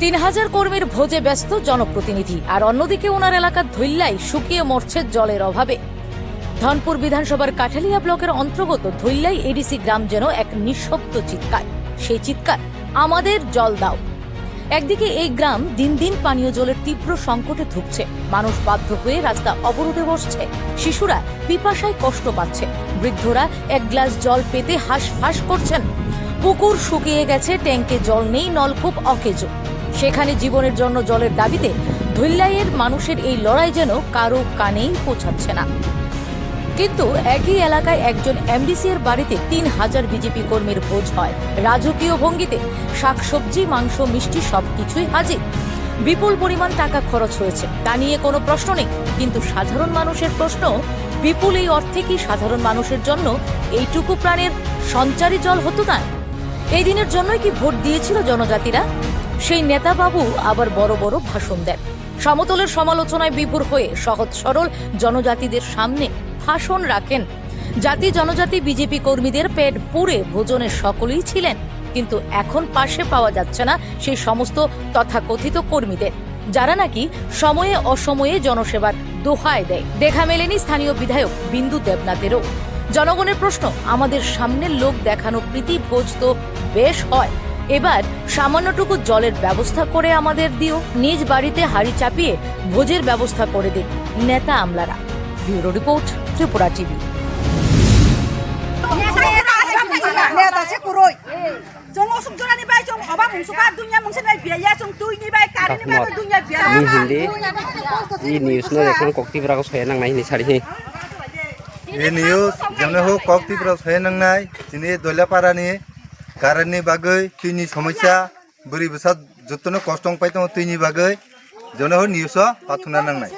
তিন হাজার কর্মীর ভোজে ব্যস্ত জনপ্রতিনিধি, আর অন্যদিকে ওনার এলাকার ধৈল্যায় শুকিয়ে মরছে জলের অভাবে। ধনপুর বিধানসভার কাঠালিয়া ব্লকের অন্তর্গত ধৈল্যাই এডিসি গ্রাম যেন এক নিঃশব্দ চিৎকার। সেই চিৎকার, আমাদের জল দাও। একদিকে এই গ্রাম দিন দিন পানীয় জলের তীব্র সংকটে ধুকছে। মানুষ বাধ্য হয়ে রাস্তা অবরোধে বসছে। শিশুরা পিপাসায় কষ্ট পাচ্ছে। বৃদ্ধরা এক গ্লাস জল পেতে হাঁস ফাঁস করছেন। পুকুর শুকিয়ে গেছে ট্যাঙ্কে জল নেই, নলকূপ অকেজো। সেখানে জীবনের জন্য জলের দাবিতে ধৈল্যাইয়ের মানুষের এই লড়াই যেন কারও কানেই পৌঁছাচ্ছে না। কিন্তু একই এলাকায় একজন এমডিসি এর বাড়িতে তিন হাজার বিজেপি কর্মীর ভোজ হয়। রাজকীয় ভঙ্গিতে শাকসবজি, মাংস, মিষ্টি সবকিছুই হাজির। বিপুল পরিমাণ টাকা খরচ হয়েছে, তা নিয়ে কোনো প্রশ্ন নেই। কিন্তু সাধারণ মানুষের প্রশ্ন, বিপুল এই অর্থে কি সাধারণ মানুষের জন্য এইটুকু প্রাণের সঞ্চারী জল হতো না? এই দিনের জন্যই কি ভোট দিয়েছিল জনজাতিরা? সেই নেতাবাবু আবার বড় বড় ভাষণ দেন। সমতলের সমালোচনায় বিভোর হয়ে সহজ সরল জনজাতিদের সামনে ভাষণ রাখেন। জাতি জনজাতি বিজেপি কর্মীদের পেট পুড়ে ভোজনের সকলেই ছিলেন, কিন্তু এখন পাশে পাওয়া যাচ্ছে না সেই সমস্ত তথাকথিত কর্মীদের, যারা নাকি সময়ে অসময়ে জনসেবার দোহায় দেয়। দেখা মেলেনি স্থানীয় বিধায়ক বিন্দু দেবনাথেরও। জনগণের প্রশ্ন, আমাদের সামনের লোক দেখানো প্রীতি ভোজ তো বেশ হয় এবার সামান্যটুকু জলের ব্যবস্থা করে আমাদের দিও। নিজ বাড়িতে হাড়ি চাপিয়ে ভোজের ব্যবস্থা করে দিন। নেতা আমলারা। Bureau report Tripura TV. kuroi. Jong osuk jona ni bai jong oba কারণে বাগৈ তুইনি সমস্যা বুড়ি বসা যতন কষ্ট পাইতাম তুইনি বাগৈ জনহর নিউজ পাথুনা নাংনায়